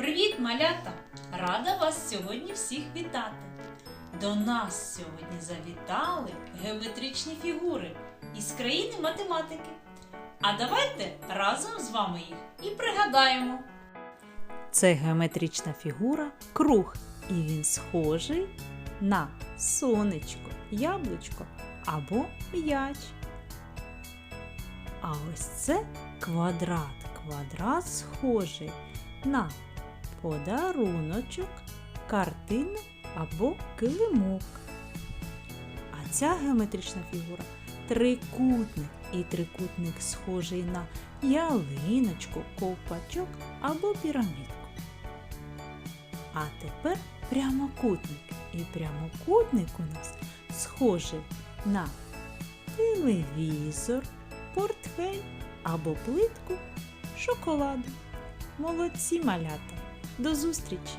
Привіт, малята! Рада вас сьогодні всіх вітати. До нас сьогодні завітали геометричні фігури із країни математики. А давайте разом з вами їх і пригадаємо. Це геометрична фігура круг, і він схожий на сонечко, яблучко або м'яч. А ось це квадрат. Квадрат схожий на подаруночок, картину або килимок. А ця геометрична фігура трикутник. І трикутник схожий на ялиночку, ковпачок або пірамідку. А тепер прямокутник. І прямокутник у нас схожий на телевізор, портфель або плитку шоколаду. Молодці малята! До зустрічі!